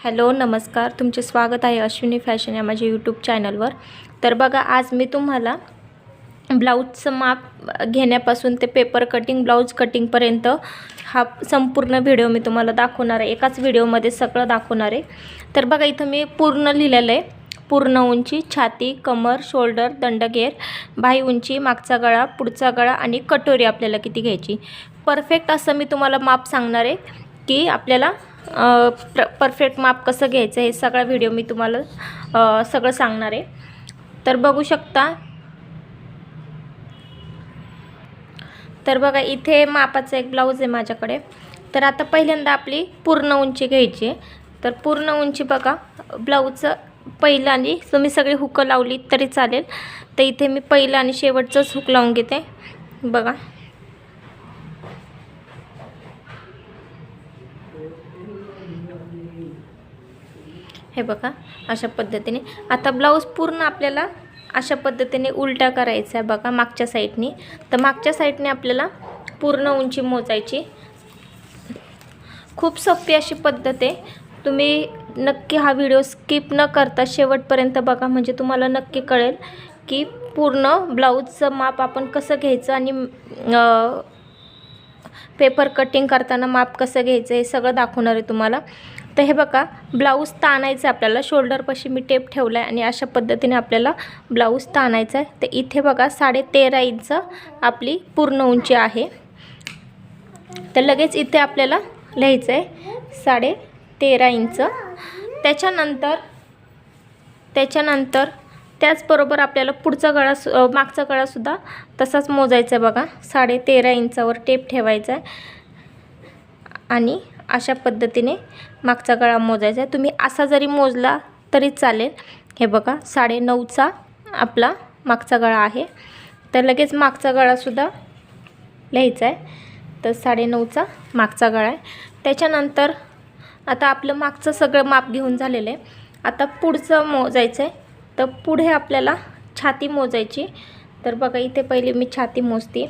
Hello नमस्कार. तुमचे स्वागत आहे अश्विनी फॅशन या माझ्या यूट्यूब चॅनलवर तर बघा आज मी तुम्हाला ब्लाऊजचं माप घेण्यापासून ते पेपर कटिंग ब्लाऊज कटिंगपर्यंत हा संपूर्ण व्हिडिओ मी तुम्हाला दाखवणार आहे. एकाच व्हिडिओमध्ये सगळं दाखवणार आहे. तर बघा इथं मी पूर्ण लिहिलेलं आहे. पूर्ण उंची छाती कमर शोल्डर दंडगेर बाही उंची मागचा गळा पुढचा गळा आणि कटोरी आपल्याला किती घ्यायची. परफेक्ट असं मी तुम्हाला माप सांगणार आहे की आपल्याला प्र परफेक्ट माप कसं घ्यायचं हे सगळा व्हिडिओ मी तुम्हाला सगळं सांगणार आहे. तर बघू शकता. तर बघा इथे मापाचं एक ब्लाऊज आहे माझ्याकडे. तर आता पहिल्यांदा आपली पूर्ण उंची घ्यायची आहे. तर पूर्ण उंची बघा ब्लाऊजचं पहिलं आणि तुम्ही सगळी हुकं लावली तरी चालेल. तर इथे मी पहिलं आणि शेवटचंच हुक लावून घेते. बघा. हे बघा अशा पद्धतीने. आता ब्लाऊज पूर्ण आपल्याला अशा पद्धतीने उलटा करायचा आहे बघा मागच्या साईडनी तर मागच्या साईडने आपल्याला पूर्ण उंची मोजायची. खूप सोपी अशी पद्धत आहे. तुम्ही नक्की हा व्हिडिओ स्किप न करता शेवटपर्यंत बघा म्हणजे तुम्हाला नक्की कळेल की पूर्ण ब्लाऊजचं माप आपण कसं घ्यायचं आणि पेपर कटिंग करताना माप कसं घ्यायचं हे सगळं दाखवणार आहे तुम्हाला. तर हे बघा ब्लाऊज ताणायचं आहे आपल्याला. शोल्डरपाशी मी टेप ठेवला आहे आणि अशा पद्धतीने आपल्याला ब्लाऊज ताणायचा आहे. तर इथे बघा साडे तेरा इंच आपली पूर्ण उंची आहे. तर लगेच इथे आपल्याला लिहायचं आहे साडे तेरा इंच त्याच्यानंतर त्याच्यानंतर त्याचबरोबर आपल्याला पुढचा गळा सु मागचा गळासुद्धा तसाच मोजायचा आहे बघा. साडे तेरा इंचावर टेप ठेवायचा आहे. आणि अशा पद्धतीने मागचा गळा मोजायचा आहे. तुम्ही असा जरी मोजला तरी चालेल. हे बघा साडे नऊचा आपला मागचा गळा आहे. तर लगेच मागचा गळासुद्धा लिहायचा आहे. तर साडे नऊचा मागचा गळा आहे. त्याच्यानंतर आता आपलं मागचं सगळं माप घेऊन झालेलं आहे. आता पुढचं मोजायचं आहे. तर पुढे आपल्याला छाती मोजायची. तर बघा इथे पहिले मी छाती मोजते.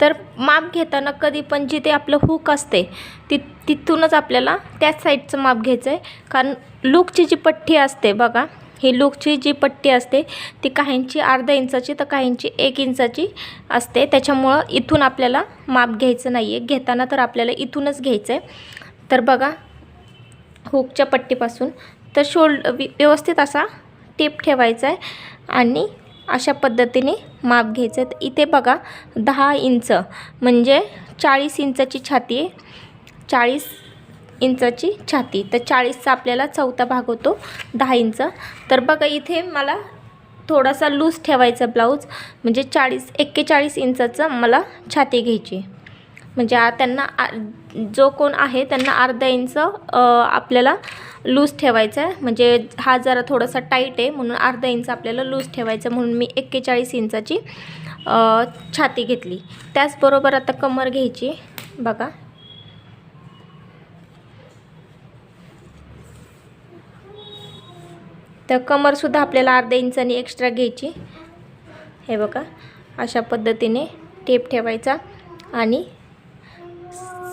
तर माप घेताना कधी पण जिथे आपलं हुक असते ती तिथूनच आपल्याला त्याच साईडचं माप घ्यायचं आहे कारण लूकची जी पट्टी असते बघा ही लूकची जी पट्टी असते ती काहींची अर्धा इंचाची तर काहींची एक इंचाची असते. त्याच्यामुळं इथून आपल्याला माप घ्यायचं नाही आहे घेताना तर आपल्याला इथूनच घ्यायचं आहे तर बघा हुकच्या पट्टीपासून तर शोल्ड वि- व्यवस्थित असा टेप ठेवायचा आहे आणि अशा पद्धतीने माप घ्यायचं आहे इथे बघा दहा इंच म्हणजे चाळीस इंचाची छाती आहे. चाळीस इंचाची छाती. तर चाळीसचा आपल्याला चौथा भाग होतो दहा इंच. तर बघा इथे मला थोडासा लूज ठेवायचा ब्लाऊज म्हणजे चाळीस एक्केचाळीस इंचाचं मला छाती घ्यायची. आहे म्हणजे त्यांना आ जो कोण आहे त्यांना अर्धा इंच आपल्याला लूज ठेवायचा आहे. म्हणजे हा जरा थोडासा टाईट आहे म्हणून अर्धा इंच आपल्याला लूज ठेवायचं म्हणून मी एक्केचाळीस इंचाची छाती घेतली. त्याचबरोबर आता कमर घ्यायची. बघा. तर कमरसुद्धा आपल्याला अर्ध्या इंचानी एक्स्ट्रा घ्यायची. हे बघा अशा पद्धतीने टेप ठेवायचा आणि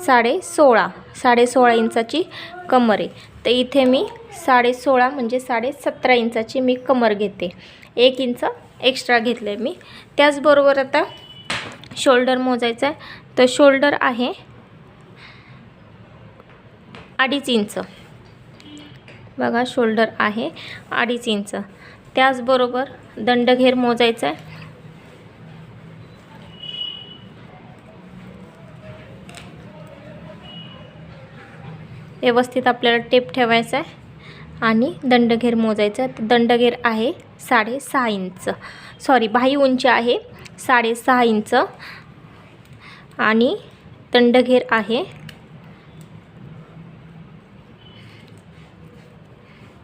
साडे सोळा साडे सोळा इंचाची कमर आहे. तर इथे मी साडे सोळा म्हणजे साडे सतरा इंचाची मी कमर घेते. एक इंच एक्स्ट्रा घेतलं आहे मी. त्याचबरोबर आता शोल्डर मोजायचं आहे. तर शोल्डर आहे अडीच इंच. बघा शोल्डर आहे अडीच इंच. त्याचबरोबर दंडघेर मोजायचा आहे. व्यवस्थित आपल्याला टेप ठेवायचा आहे आणि दंडघेर मोजायचा आहे. तर दंडघेर आहे साडेसहा इंच. सॉरी बाही उंची आहे साडेसहा इंच. आणि दंडघेर आहे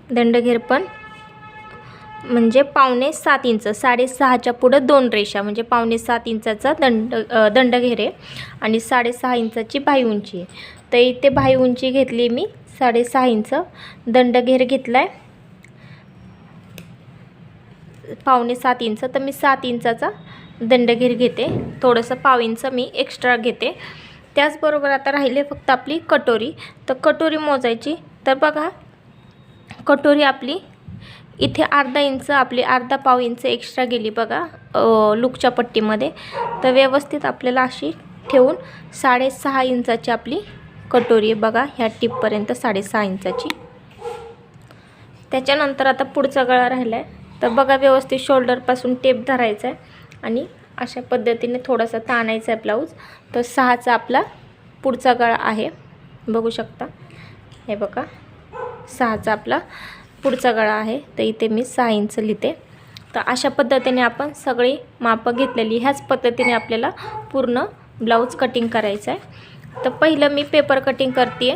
दंडघेर पण म्हणजे पावणे सात इंच साडेसहाच्या पुढं दोन रेषा म्हणजे पावणे सात इंचाचा दंड दंडघेर आहे आणि साडेसहा इंचाची बाही उंची आहे. तर इथे बाही उंची घेतली मी साडेसहा इंच दंडघेर घेतला आहे पावणे सात इंच तर मी सात इंचाचा दंडघेर घेते. थोडंसं पाव इंच मी एक्स्ट्रा घेते. त्याचबरोबर आता राहिले फक्त आपली कटोरी. तर कटोरी मोजायची. तर बघा कटोरी आपली. इथे अर्धा इंच आपली अर्धा पाव इंच एक्स्ट्रा गेली बघा लुकच्या पट्टीमध्ये. तर व्यवस्थित आपल्याला अशी ठेवून साडेसहा इंचाची आपली कटोरी आहे बघा ह्या टिपपर्यंत साडेसहा इंचाची. त्याच्यानंतर आता पुढचा गळा राहिला आहे तर बघा व्यवस्थित शोल्डरपासून टेप धरायचा आहे आणि अशा पद्धतीने थोडासा ताणायचा आहे ब्लाऊज तर सहाचा आपला पुढचा गळा आहे. बघू शकता. हे बघा. सहाचा आपला पुढचा गळा आहे. तर इथे मी सहा इंच लिहिते. तर अशा पद्धतीने आपण सगळी मापं घेतलेली ह्याच पद्धतीने आपल्याला पूर्ण ब्लाऊज कटिंग करायचं आहे. तर पहिलं मी पेपर कटिंग करते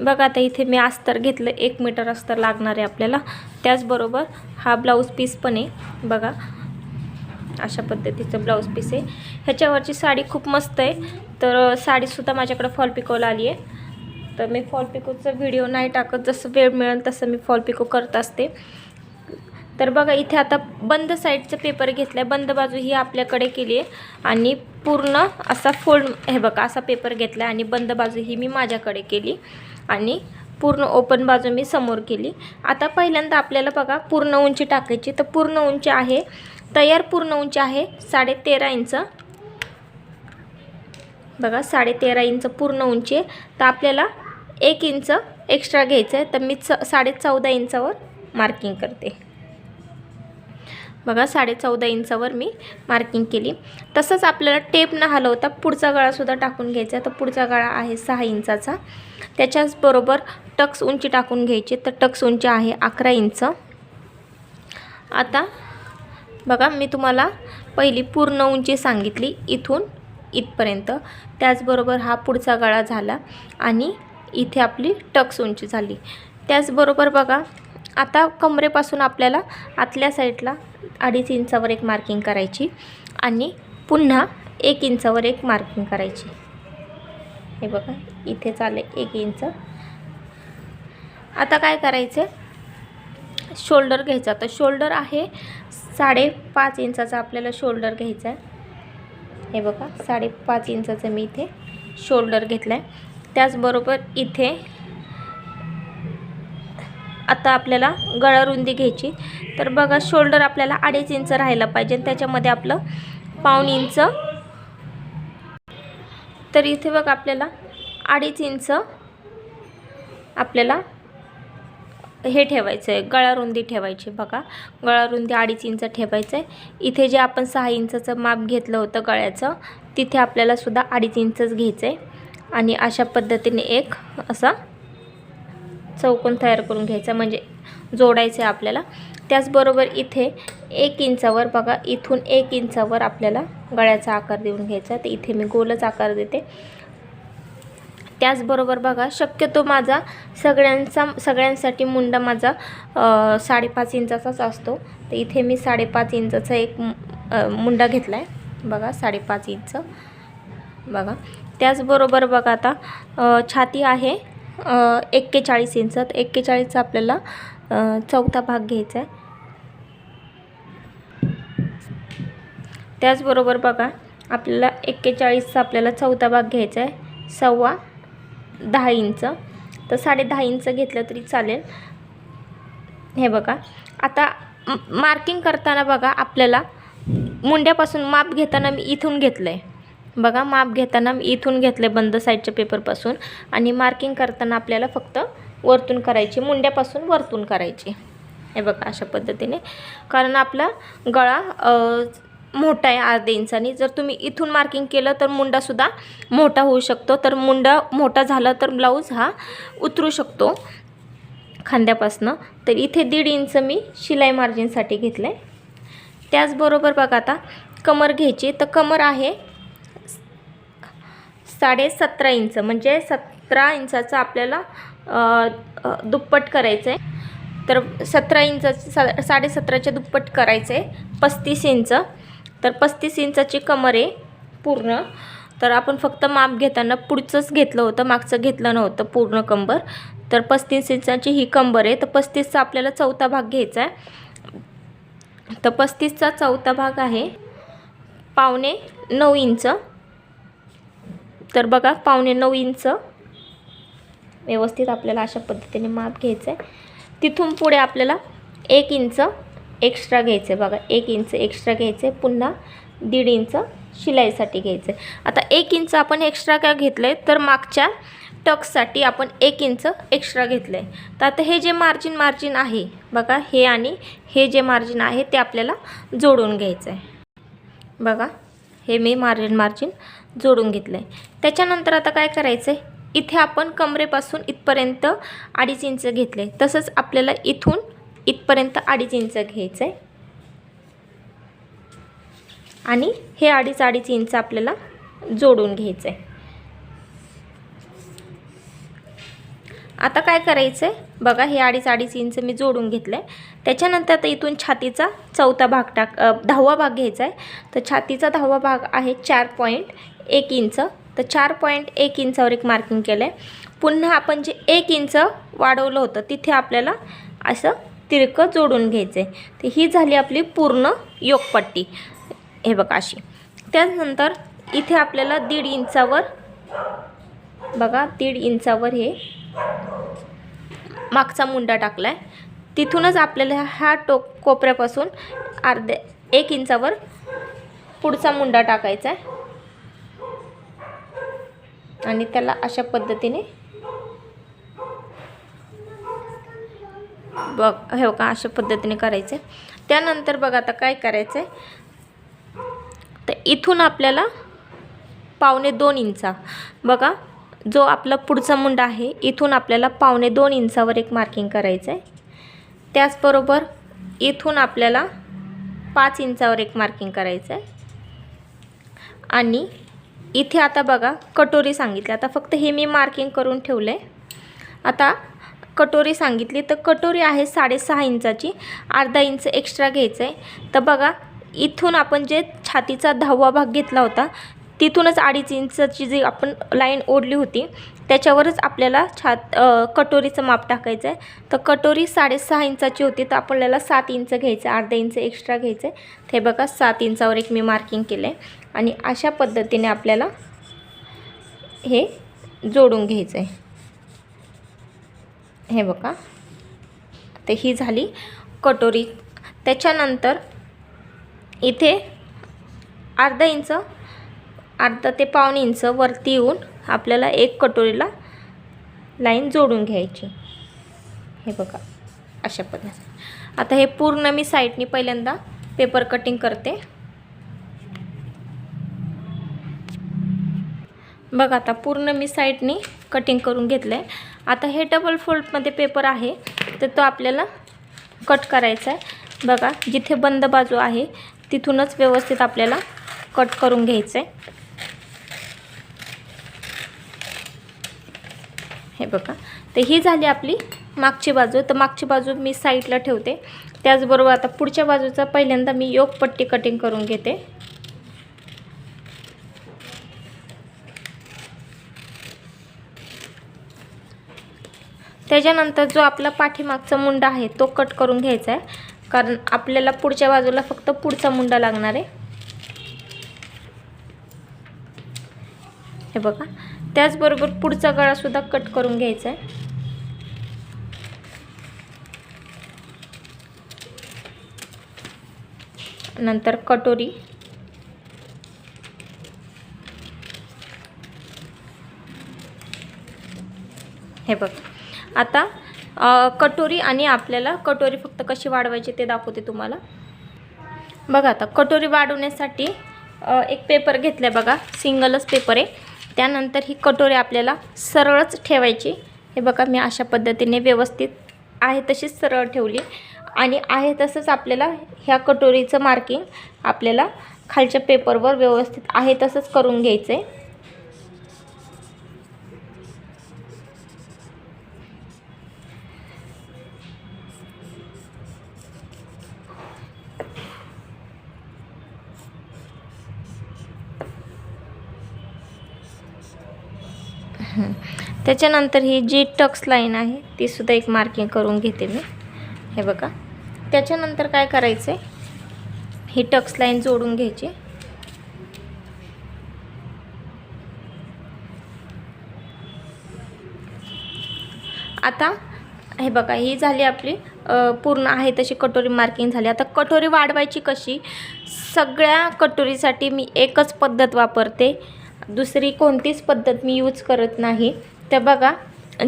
बघा आता इथे मी अस्तर घेतलं. एक मीटर अस्तर लागणार आहे आपल्याला. त्याचबरोबर हा ब्लाऊज पीस पण आहे. बघा. अशा पद्धतीचं ब्लाऊज पीस आहे. ह्याच्यावरची साडी खूप मस्त आहे. तर साडीसुद्धा माझ्याकडे फॉल पिकवला आली आहे. तर मी फॉल पिकोचा व्हिडिओ नाही टाकत. जसं वेळ मिळेल तसं मी फॉल पिको करत असते. तर बघा इथे आता बंद साईडचं पेपर घेतला आहे बंद बाजू ही आपल्याकडे केली आहे. आणि पूर्ण असा फोल्ड हे बघा असा पेपर घेतला आहे आणि बंद बाजू ही मी माझ्याकडे केली. आणि पूर्ण ओपन बाजू मी समोर केली. आता पहिल्यांदा आपल्याला बघा पूर्ण उंची टाकायची. तर पूर्ण उंची आहे तयार पूर्ण उंची आहे साडे तेरा इंच. बघा साडे तेरा इंच पूर्ण उंची आहे. तर आपल्याला एक इंच एक्स्ट्रा घ्यायचं आहे तर मी च साडे चौदा इंचावर मार्किंग करते. बघा साडे चौदा इंचावर मी मार्किंग केली. तसंच आपल्याला टेप न हलवता पुढचा गळासुद्धा टाकून घ्यायचा तर पुढचा गळा आहे सहा इंचाचा. त्याच्याचबरोबर टक्स उंची टाकून घ्यायची. तर टक्स उंची आहे अकरा इंच. आता बघा मी तुम्हाला पहिली पूर्ण उंची सांगितली इथून इथपर्यंत. त्याचबरोबर हा पुढचा गळा झाला. आणि इथे आपली टक्स उंची झाली. त्याचबरोबर बघा आता कमरेपासून आपल्याला आतल्या साईडला अडीच इंचावर एक मार्किंग करायची आणि पुन्हा एक इंचावर एक मार्किंग करायची. हे बघा इथे चालेल एक इंच. आता काय करायचं शोल्डर घ्यायचा. तर शोल्डर आहे साडेपाच इंचाचा आपल्याला शोल्डर घ्यायचा आहे हे बघा साडेपाच इंचाचं मी इथे शोल्डर घेतलं आहे त्याचबरोबर इथे आता आपल्याला गळा रुंदी घ्यायची. तर बघा शोल्डर आपल्याला अडीच इंच राहायला पाहिजे त्याच्यामध्ये आपलं पाऊण इंच. तर इथे बघा आपल्याला अडीच इंच आपल्याला हे ठेवायचं आहे गळा रुंदी ठेवायची बघा. गळा रुंदी अडीच इंच ठेवायचं आहे इथे जे आपण सहा इंचाचं माप घेतलं होतं गळ्याचं तिथे आपल्याला सुद्धा अडीच इंचच घ्यायचं आहे आणि अशा पद्धतीने एक असा चौकोन तयार करून घ्यायचा म्हणजे जोडायचं आहे आपल्याला. त्याचबरोबर इथे एक इंचावर बघा इथून एक इंचावर आपल्याला गळ्याचा आकार देऊन घ्यायचा. तर इथे मी गोलच आकार देते. त्याचबरोबर बघा शक्यतो माझा सगळ्यांचा सगळ्यांसाठी मुंडा माझा साडेपाच इंचाचाच असतो. तर इथे मी साडेपाच इंचाचा एक मुंडा घेतला आहे बघा साडेपाच इंच. बघा. त्याचबरोबर बघा आता छाती आहे एक्केचाळीस इंच. तर एक्केचाळीसचा आपल्याला चौथा भाग घ्यायचा आहे. त्याचबरोबर बघा आपल्याला एक्केचाळीसचा आपल्याला चौथा भाग घ्यायचा आहे. सव्वा दहा इंच. तर साडे दहा इंच घेतलं तरी चालेल. हे बघा. आता मार्किंग करताना बघा आपल्याला मुंड्यापासून माप घेताना मी इथून घेतलं आहे बघा माप घेताना मी इथून घेतलं आहे बंद साईडच्या पेपरपासून आणि मार्किंग करताना आपल्याला फक्त वरतून करायची मुंड्यापासून वरतून करायची. हे बघा अशा पद्धतीने. कारण आपला गळा मोठा आहे अर्धे इंचानी. जर तुम्ही इथून मार्किंग केलं तर मुंडासुद्धा मोठा होऊ शकतो. तर मुंडा मोठा झाला तर ब्लाऊज हा उतरू शकतो खांद्यापासनं. तर इथे दीड इंच मी शिलाई मार्जिनसाठी घेतलं आहे त्याचबरोबर बघा आता कमर घ्यायची. तर कमर आहे साडेसतरा इंच म्हणजे सतरा इंचाचं आपल्याला दुप्पट करायचं आहे तर सतरा इंचाचं सा साडे दुप्पट करायचं आहे पस्तीस इंच. तर पस्तीस इंचाची कमर आहे पूर्ण. तर आपण फक्त माप घेताना पुढचंच घेतलं होतं मागचं घेतलं नव्हतं पूर्ण कंबर. तर पस्तीस इंचाची ही कंबर आहे तर पस्तीसचा आपल्याला चौथा भाग घ्यायचा आहे तर पस्तीसचा चौथा भाग आहे पावणे नऊ इंच. तर बघा पावणे नऊ इंच. व्यवस्थित आपल्याला अशा पद्धतीने माप घ्यायचं आहे तिथून पुढे आपल्याला एक इंच एक्स्ट्रा घ्यायचं आहे बघा. एक इंच एक्स्ट्रा घ्यायचं आहे पुन्हा दीड इंच शिलाईसाठी घ्यायचं आहे आता एक इंच आपण एक्स्ट्रा का घेतलं आहे तर मागच्या टक्ससाठी आपण एक इंच एक्स्ट्रा घेतलं आहे तर आता हे जे मार्जिन मार्जिन आहे बघा हे आणि हे जे मार्जिन आहे ते आपल्याला जोडून घ्यायचं आहे बघा हे मी मार्जिन मार्जिन जोडून घेतलं. आहे त्याच्यानंतर आता काय करायचं आहे इथे आपण कमरेपासून इथपर्यंत अडीच इंच घेतले. तसंच आपल्याला इथून इथपर्यंत अडीच इंच घ्यायचं आहे आणि हे अडीच अडीच इंच आपल्याला जोडून घ्यायचं आहे आता काय करायचं आहे बघा हे अडीच अडीच इंच मी जोडून घेतलं आहे त्याच्यानंतर आता इथून छातीचा चौथा भाग टाक दहावा भाग घ्यायचा आहे तर छातीचा दहावा भाग आहे चार पॉईंट एक इंच. तर चार पॉईंट एक इंचावर एक मार्किंग केलं आहे पुन्हा आपण जे एक इंच वाढवलं होतं तिथे आपल्याला असं तिरकं जोडून घ्यायचं आहे तर ही झाली आपली पूर्ण योगपट्टी. हे बघा अशी. त्यानंतर इथे आपल्याला दीड इंचावर बघा दीड इंचावर हे मागचा मुंडा टाकला आहे तिथूनच आपल्याला ह्या टोक कोपऱ्यापासून अर्ध्या एक इंचावर पुढचा मुंडा टाकायचा आहे आणि त्याला अशा पद्धतीने बघ हे का अशा पद्धतीने करायचं. आहे त्यानंतर बघा आता काय करायचं? आहे तर इथून आपल्याला पावणे दोन इंचा. बघा जो आपला पुढचा मुंडा आहे इथून आपल्याला पावणे दोन इंचावर एक मार्किंग करायचं आहे त्याचबरोबर इथून आपल्याला पाच इंचावर एक मार्किंग करायचं आहे आणि इथे आता बघा कटोरी सांगितली. आता फक्त हे मी मार्किंग करून ठेवलं आहे आता कटोरी सांगितली. तर कटोरी आहे साडेसहा इंचाची. अर्धा इंच एक्स्ट्रा घ्यायचं आहे तर बघा इथून आपण जे छातीचा दहावा भाग घेतला होता तिथूनच अडीच इंचाची जी आपण लाईन ओढली होती त्याच्यावरच आपल्याला छात कटोरीचं माप टाकायचं आहे तर कटोरी साडेसहा इंचाची होती तर आपल्याला सात इंच घ्यायचं आहे अर्धा इंच एक्स्ट्रा घ्यायचं आहे ते बघा सात इंचावर एक मी मार्किंग केलं आहे आणि अशा पद्धतीने आपल्याला हे जोडून घ्यायचं आहे. हे बघा. तर ही झाली कटोरी. त्याच्यानंतर इथे अर्धा इंच अर्धा ते पाऊण इंच वरती येऊन आपल्याला एक कटोरीला लाईन जोडून घ्यायची. हे बघा. अशा पद्धतीने. आता हे पूर्ण मी साईडनी पहिल्यांदा पेपर कटिंग करते. बघा आता पूर्ण मी साईडनी कटिंग करून घेतलं आहे आता हे डबल फोल्डमध्ये पेपर आहे तर तो आपल्याला कट करायचा आहे बघा जिथे बंद बाजू आहे तिथूनच व्यवस्थित आपल्याला कट करून घ्यायचं आहे हे बघा तर ही झाली आपली मागची बाजू. तर मागची बाजू मी साईडला ठेवते. त्याचबरोबर आता पुढच्या बाजूचा पहिल्यांदा मी योग पट्टी कटिंग करून घेते. त्याच्यानंतर जो आपला पाठीमागचा मुंडा आहे तो कट करून घ्यायचा आहे. कारण आपल्याला पुढच्या बाजूला फक्त पुढचा मुंडा लागणार आहे. हे बघा. त्याचबरोबर पुढचा गळासुद्धा कट करून घ्यायचा आहे. नंतर कटोरी. हे बघा. आता कटोरी आणि आपल्याला कटोरी फक्त कशी वाढवायची ते दाखवते तुम्हाला. बघा आता कटोरी वाढवण्यासाठी एक पेपर घेतला आहे बघा सिंगलच पेपर आहे. त्यानंतर ही कटोरी आपल्याला सरळच ठेवायची. हे बघा मी अशा पद्धतीने व्यवस्थित आहे तशीच सरळ ठेवली. आणि आहे तसंच आपल्याला ह्या कटोरीचं मार्किंग आपल्याला खालच्या पेपरवर व्यवस्थित आहे तसंच करून घ्यायचं आहे त्याच्यानंतर ही जी टक्स लाईन आहे ती सुद्धा एक मार्किंग करून घेते मी. हे बघा. त्याच्यानंतर काय करायचं आहे ही टक्स लाईन जोडून घ्यायची. आता हे बघा ही झाली आपली पूर्ण आहे तशी कटोरी मार्किंग झाली. आता कटोरी वाढवायची कशी? सगळ्या कटोरीसाठी मी एकच पद्धत वापरते. दुसरी कोणतीच पद्धत मी यूज करत नाही. तर बघा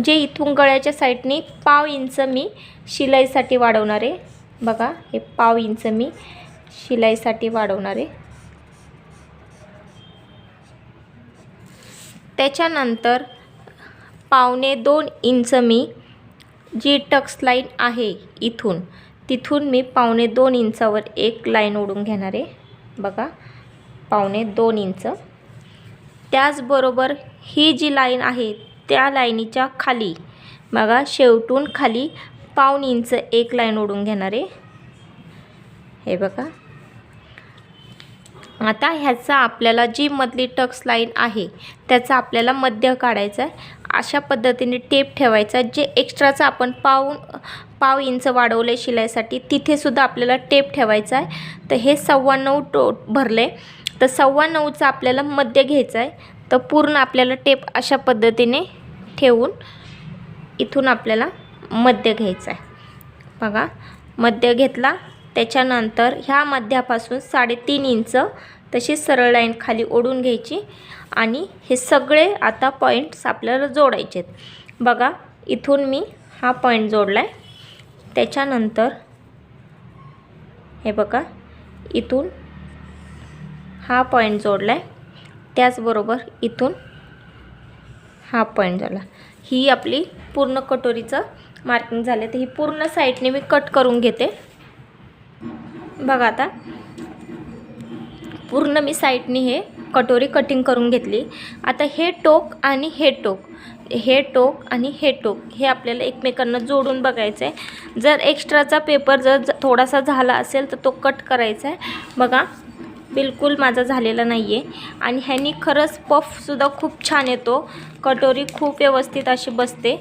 जे इथून गळ्याच्या साईडनी पाव इंच मी शिलाईसाठी वाढवणार आहे. बघा हे पाव इंच मी शिलाईसाठी वाढवणार आहे. त्याच्यानंतर पावणे दोन इंच मी जी टक्स लाईन आहे इथून तिथून मी पावणे दोन इंचावर एक लाईन ओढून घेणार आहे. बघा पावणे दोन इंच. त्याचबरोबर ही जी लाईन आहे त्या लाईनीच्या खाली. बघा शेवटून खाली पाऊण इंच एक लाईन ओढून घेणार. आहे हे बघा. आता ह्याचा आपल्याला जी मधली टक्स लाईन आहे त्याचा आपल्याला मध्य काढायचा आहे. अशा पद्धतीने टेप ठेवायचा जे एक्स्ट्राचा आपण पाऊन पाव इंच वाढवलं आहे शिलाईसाठी तिथेसुद्धा आपल्याला टेप ठेवायचा आहे. तर हे सव्वा नऊ टो भरले तर सव्वा नऊचा आपल्याला मध्य घ्यायचा आहे. तर पूर्ण आपल्याला टेप अशा पद्धतीने ठेवून इथून आपल्याला मध्य घ्यायचा आहे. बघा मध्य घेतला त्याच्यानंतर ह्या मध्यापासून साडेतीन इंच तशी सरळ लाईन खाली ओढून घ्यायची आणि हे सगळे आता पॉईंट्स आपल्याला जोडायचे आहेत. बघा इथून मी हा पॉईंट जोडला आहे त्याच्यानंतर हे बघा इथून हा पॉईंट जोडला आहे त्याचबरोबर इथून हा पॉईंट झाला. ही आपली पूर्ण कटोरीचं मार्किंग झालं. तर ही पूर्ण साईडने मी कट करून घेते. बघा आता. पूर्ण मी साईडने हे कटोरी कटिंग करून घेतली. आता हे टोक आणि हे टोक. हे टोक आणि हे टोक हे आपल्याला एकमेकांना जोडून बघायचं आहे जर एक्स्ट्राचा पेपर जर थोडासा झाला असेल तर तो कट करायचा आहे बघा. बिलकुल माझा झालेला नाही आहे आणि ह्यानी खरंच पफसुद्धा खूप छान येतो. कटोरी खूप व्यवस्थित अशी बसते.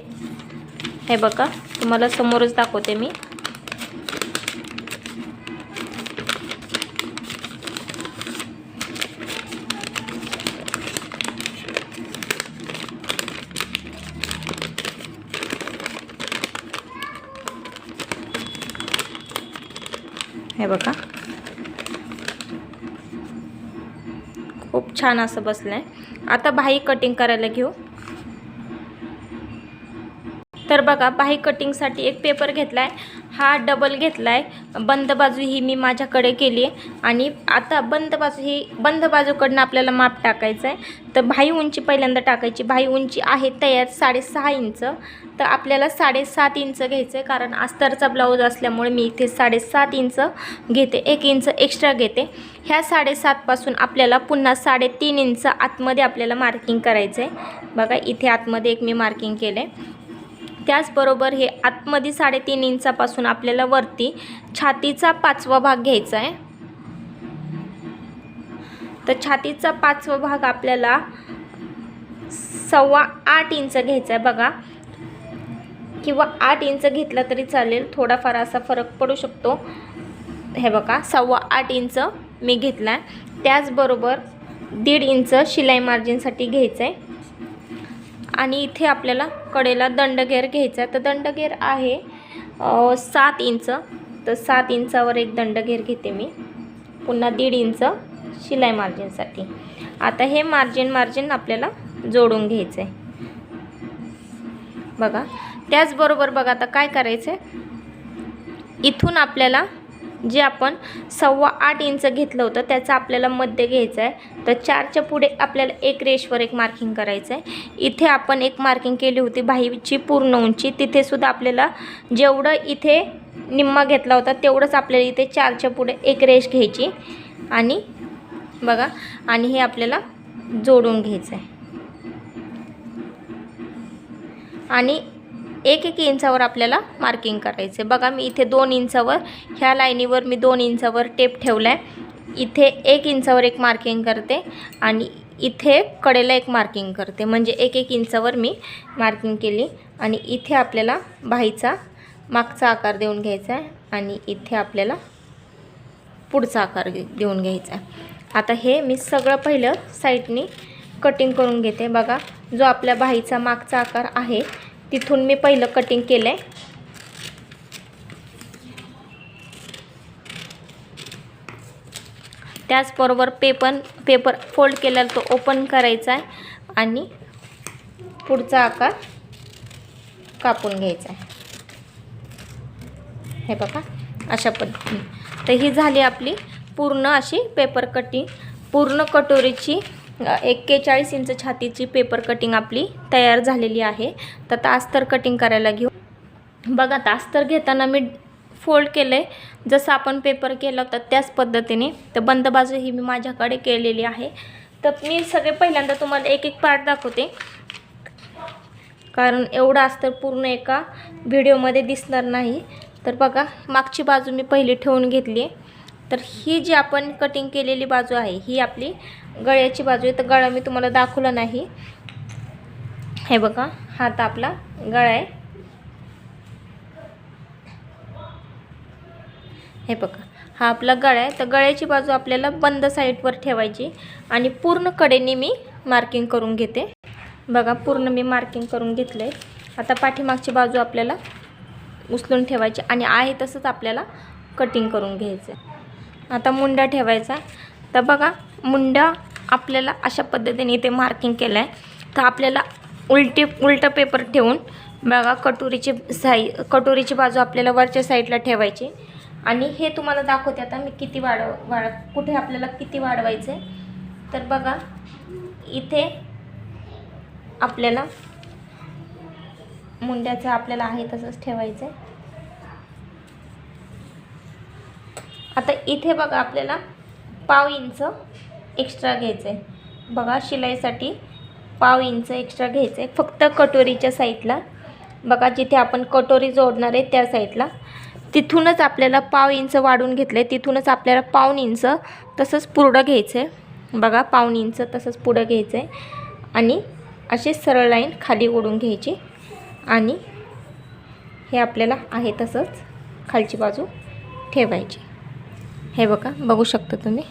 हे बघा तुम्हाला समोरच दाखवते मी. हे बघा. छान असं बसलं आहे आता बाही कटिंग करायला घेऊ. तर बघा बाही कटिंगसाठी एक पेपर घेतला आहे हा डबल घेतला आहे बंद बाजू ही मी माझ्याकडे केली आहे. आणि आता बंद बाजू ही बंद बाजूकडनं आपल्याला माप टाकायचं आहे. तर भाई उंची पहिल्यांदा टाकायची. भाई उंची आहे तयार साडेसहा इंच. तर आपल्याला साडेसात इंच घ्यायचं आहे. कारण अस्तरचा ब्लाऊज असल्यामुळे मी इथे साडेसात इंच घेते. एक इंच एक्स्ट्रा घेते. ह्या साडेसातपासून आपल्याला पुन्हा साडेतीन इंच आतमध्ये आपल्याला मार्किंग करायचं आहे बघा इथे आतमध्ये एक मी मार्किंग केलं आहे त्याचबरोबर हे आतमध्ये साडेतीन इंचापासून आपल्याला वरती छातीचा पाचवा भाग घ्यायचा आहे. तर छातीचा पाचवा भाग आपल्याला सव्वा आठ इंच घ्यायचा आहे बघा. किंवा आठ इंच घेतला तरी चालेल. थोडाफार असा फरक पडू शकतो. हे बघा सव्वा आठ इंच मी घेतला आहे त्याचबरोबर दीड इंच शिलाई मार्जिनसाठी घ्यायचं आहे आणि इथे आपल्याला कडेला दंडगेर घ्यायचा आहे. तर दंडगेर आहे सात इंच. तर सात इंचावर एक दंडगेर घेते मी. पुन्हा दीड इंच शिलाई मार्जिनसाठी आता हे मार्जिन मार्जिन आपल्याला जोडून घ्यायचं आहे बघा. त्याचबरोबर बघा आता काय करायचं आहे इथून आपल्याला जे आपण सव्वा आठ इंच घेतलं होतं त्याचं आपल्याला मध्य घ्यायचं आहे. तर चारच्या पुढे आपल्याला एक रेषवर एक मार्किंग करायचं आहे इथे आपण एक मार्किंग केली होती बाहीची पूर्ण उंची. तिथेसुद्धा आपल्याला जेवढं इथे निम्मा घेतला होता तेवढंच आपल्याला इथे चारच्या पुढे एक रेष घ्यायची. आणि बघा आणि हे आपल्याला जोडून घ्यायचं आहे आणि एक एक इंचावर आपल्याला मार्किंग करायचं. आहे बघा मी इथे दोन इंचावर ह्या लाईनीवर मी दोन इंचावर टेप ठेवला आहे इथे एक इंचावर एक मार्किंग करते आणि इथे कडेला एक मार्किंग करते. म्हणजे एक एक इंचावर मी मार्किंग केली आणि इथे आपल्याला बाहीचा मागचा आकार देऊन घ्यायचा आहे आणि इथे आपल्याला पुढचा आकार घे- देऊन घ्यायचा आहे. आता हे मी सगळं पहिलं साईडनी कटिंग करून घेते. बघा जो आपल्या बाहीचा मागचा आकार आहे तिथून मी पहिलं कटिंग केलं आहे त्याचबरोबर पेपर पेपर फोल्ड केल्यावर तो ओपन करायचा आहे आणि पुढचा आकार कापून घ्यायचा आहे हे बघा अशा पद्धतीने. तर ही झाली आपली पूर्ण अशी पेपर कटिंग पूर्ण कटोरीची एक्केचाळीस इंच छातीची पेपर कटिंग आपली तयार झालेली आहे. तर आता अस्तर कटिंग करायला घेऊ. बघा आता अस्तर घेताना मी फोल्ड केलं आहे जसं आपण पेपर केला होता त्याच पद्धतीने. तर बंद बाजू ही मी माझ्याकडे केलेली आहे. तर मी सगळे पहिल्यांदा तुम्हाला एक एक पार्ट दाखवते. कारण एवढं अस्तर पूर्ण एका व्हिडिओमध्ये दिसणार नाही. तर बघा मागची बाजू मी पहिली ठेवून घेतली आहे. तर ही जी आपण कटिंग केलेली बाजू आहे ही आपली गळ्याची बाजू आहे तर गळा मी तुम्हाला दाखवला नाही. हे बघा हा आपला गळा आहे. हे बघा हा आपला गळा आहे तर गळ्याची बाजू आपल्याला बंद साईडवर ठेवायची आणि पूर्ण कडेने मी मार्किंग करून घेते. बघा पूर्ण मी मार्किंग करून घेतलं आहे आता पाठीमागची बाजू आपल्याला उचलून ठेवायची आणि आहे तसंच आपल्याला कटिंग करून घ्यायचं आता मुंडा ठेवायचा. तर बघा मुंडा आपल्याला अशा पद्धतीने इथे मार्किंग केलं आहे तर आपल्याला उलटी उलटं पेपर ठेवून बघा कटोरीची साई कटोरीची बाजू आपल्याला वरच्या साईडला ठेवायची. आणि हे तुम्हाला दाखवते आता मी किती वाढव वाढ कुठे आपल्याला किती वाढवायचं आहे तर बघा इथे आपल्याला मुंड्याचं आपल्याला आहे तसंच ठेवायचं आहे आता इथे बघा आपल्याला पाव इंच एक्स्ट्रा घ्यायचं. आहे बघा शिलाईसाठी पाव इंच एक्स्ट्रा घ्यायचं. आहे फक्त कटोरीच्या साईडला. बघा जिथे आपण कटोरी जोडणार आहे त्या साईडला. तिथूनच आपल्याला पाव इंच वाढून घेतलं. आहे तिथूनच आपल्याला पाऊन इंच तसंच पुढं घ्यायचं. आहे बघा पाऊन इंच तसंच पुढं घ्यायचं. आहे आणि अशी सरळ लाईन खाली ओढून घ्यायची. आणि हे आपल्याला आहे तसंच खालची बाजू ठेवायची. हे बघा बघू शकता तुम्ही.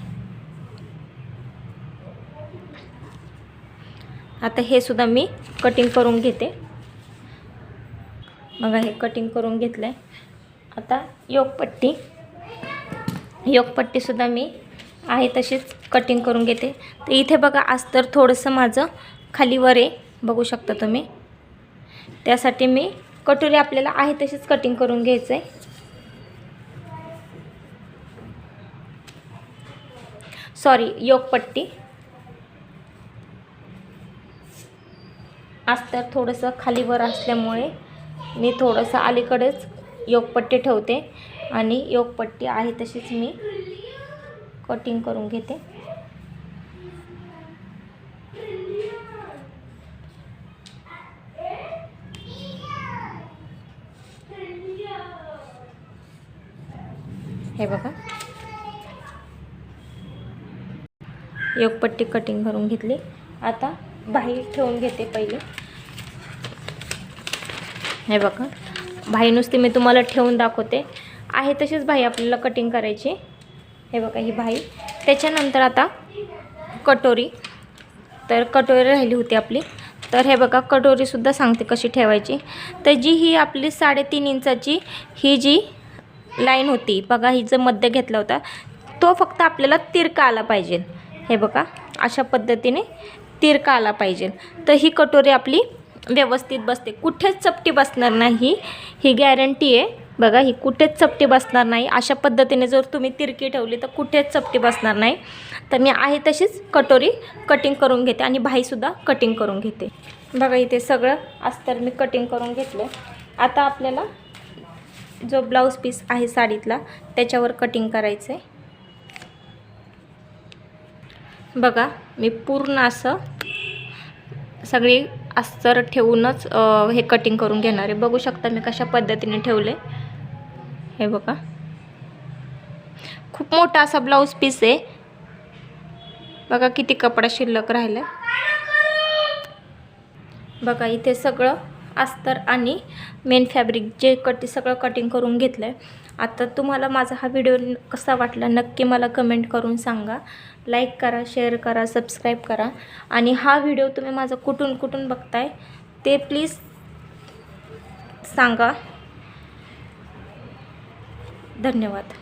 आता हे सुद्धा मी कटिंग करून घेते. बघा हे कटिंग करून घेतलं आहे आता योगपट्टी. योगपट्टीसुद्धा मी आहे तशीच कटिंग करून घेते. तर इथे बघा आज तर थोडंसं माझं खाली वर आहे. बघू शकता तुम्ही. त्यासाठी मी कटोरी आपल्याला आहे तशीच कटिंग करून घ्यायचं आहे सॉरी योगपट्टी अस्तर थोडंसं खालीवर असल्यामुळे मी थोडंसं अलीकडेच योगपट्टी ठेवते. आणि योगपट्टी आहे तशीच मी कटिंग करून घेते हे बघा योगपट्टी कटिंग करून घेतली. आता बाही ठेवून घेते पहिले. हे बघा. भाई नुसती मी तुम्हाला ठेवून दाखवते. आहे तशीच भाई आपल्याला कटिंग करायची. हे बघा ही भाई. त्याच्यानंतर आता कटोरी. तर कटोरी राहिली होती आपली. तर हे बघा कटोरीसुद्धा सांगते कशी ठेवायची. तर जी ही आपली साडेतीन इंचाची ही जी लाईन होती बघा ही जो मध्य घेतला होता तो फक्त आपल्याला तिरका आला पाहिजे. हे बघा अशा पद्धतीने तिरका आला पाहिजे. तर ही कटोरी आपली व्यवस्थित बसते. कुठेच चपटी बसणार नाही ही. गॅरंटी आहे. बघा ही कुठेच चपटी बसणार नाही. अशा पद्धतीने जर तुम्ही तिरकी ठेवली तर कुठेच चपटी बसणार नाही. तर मी आहे तशीच कटोरी कटिंग करून घेते आणि भाईसुद्धा कटिंग करून घेते. बघा इथे सगळं अस्तर मी कटिंग करून घेतलं आता आपल्याला जो ब्लाऊज पीस आहे साडीतला त्याच्यावर कटिंग करायचं आहे बघा मी पूर्ण असं सगळी अस्तर ठेवूनच हे कटिंग करून घेणार आहे. बघू शकता मी कशा पद्धतीने ठेवले. हे बघा. खूप मोठा असा ब्लाऊज पीस आहे. बघा किती कपडा शिल्लक राहिला बघा इथे सगळं अस्तर आणि मेन फॅब्रिक जे कटी सगळं कटिंग करून घेतलं आहे आता तुम्हाला माझा हा व्हिडिओ कसा वाटला नक्की मला कमेंट करून सांगा. लाईक करा शेअर करा सबस्क्राईब करा. आणि हा व्हिडिओ तुम्ही माझा कुठून कुठून बघताय ते प्लीज सांगा. धन्यवाद.